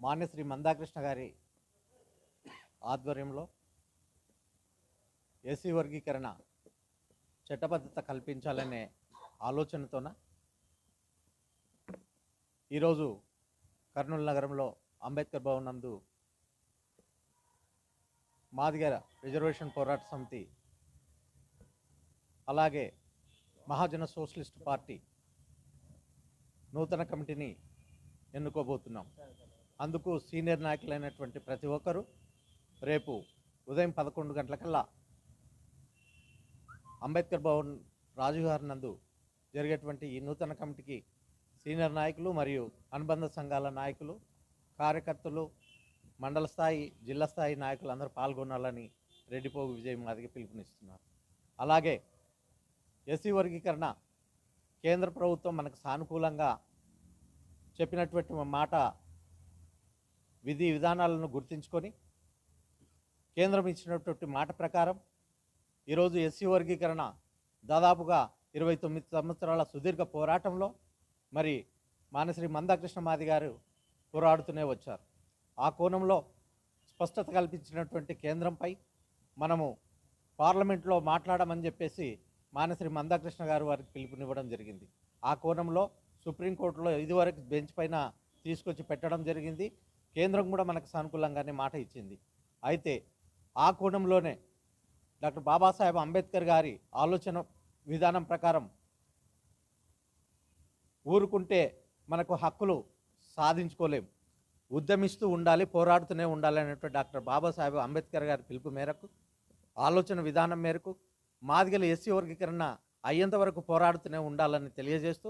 మాన్యశ్రీ మందాకృష్ణ గారి ఆధ్వర్యంలో ఏసీ వర్గీకరణ చట్టబద్ధత కల్పించాలనే ఆలోచనతోన ఈరోజు కర్నూలు నగరంలో అంబేద్కర్ భవన్ నందు మాదిగర రిజర్వేషన్ పోరాట సమితి అలాగే మహాజన సోషలిస్ట్ పార్టీ నూతన కమిటీని ఎన్నుకోబోతున్నాం. అందుకు సీనియర్ నాయకులైనటువంటి ప్రతి ఒక్కరూ రేపు ఉదయం పదకొండు గంటలకల్లా అంబేద్కర్ భవన్ రాజుగారి నందు జరిగేటువంటి ఈ నూతన కమిటీకి సీనియర్ నాయకులు మరియు అనుబంధ సంఘాల నాయకులు కార్యకర్తలు మండల స్థాయి జిల్లా స్థాయి నాయకులు అందరూ పాల్గొనాలని రెడ్డిపోగు విజయ్ మాదిగ పిలుపునిస్తున్నారు. అలాగే ఎస్సీ వర్గీకరణ కేంద్ర ప్రభుత్వం మనకు సానుకూలంగా చెప్పినటువంటి మాట విధి విధానాలను గుర్తించుకొని కేంద్రం ఇచ్చినటువంటి మాట ప్రకారం ఈరోజు ఎస్సీ వర్గీకరణ దాదాపుగా ఇరవై తొమ్మిది సంవత్సరాల సుదీర్ఘ పోరాటంలో మరి మానశ్రీ మందాకృష్ణ మాది గారు పోరాడుతూనే వచ్చారు. ఆ కోణంలో స్పష్టత కల్పించినటువంటి కేంద్రంపై మనము పార్లమెంట్లో మాట్లాడమని చెప్పేసి మానశ్రీ మందాకృష్ణ గారు వారికి పిలుపునివ్వడం జరిగింది. ఆ కోణంలో సుప్రీంకోర్టులో ఇదివరకు బెంచ్ పైన తీసుకొచ్చి పెట్టడం జరిగింది. కేంద్రం కూడా మనకు సానుకూలంగానే మాట ఇచ్చింది. అయితే ఆ కోణంలోనే డాక్టర్ బాబాసాహెబ్ అంబేద్కర్ గారి ఆలోచన విధానం ప్రకారం ఊరుకుంటే మనకు హక్కులు సాధించుకోలేం. ఉద్యమిస్తూ ఉండాలి పోరాడుతూనే ఉండాలి అనేటువంటి డాక్టర్ బాబాసాహెబ్ అంబేద్కర్ గారి పిలుపు మేరకు ఆలోచన విధానం మేరకు మాదిగల ఎస్సీ వర్గీకరణ అయ్యేంత వరకు పోరాడుతూనే ఉండాలని తెలియజేస్తూ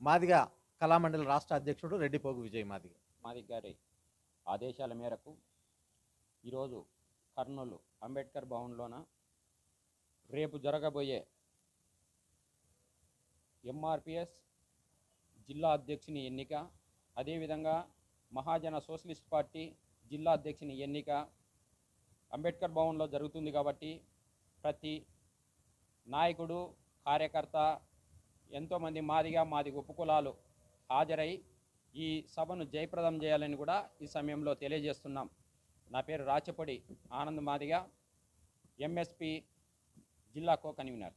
మాదిగ కళామండలి రాష్ట్ర అధ్యక్షుడు రెడ్డిపోగు విజయ్ మాదిగ. మాదిక్ గారి ఆదేశాల మేరకు ఈరోజు కర్నూలు అంబేద్కర్ భవన్లోన రేపు జరగబోయే ఎంఆర్పిఎస్ జిల్లా అధ్యక్షుని ఎన్నిక అదేవిధంగా మహాజన సోషలిస్ట్ పార్టీ జిల్లా అధ్యక్షుని ఎన్నిక అంబేద్కర్ భవన్లో జరుగుతుంది కాబట్టి ప్రతి నాయకుడు కార్యకర్త ఎంతోమంది మాదిగా మాది ఉపకులాలు హాజరై ఈ సభను జయప్రదం చేయాలని కూడా ఈ సమయంలో తెలియజేస్తున్నాం. నా పేరు రాచపొడి ఆనంద్ మాదిగా ఎంఎస్పి జిల్లా కో కన్వీనర్.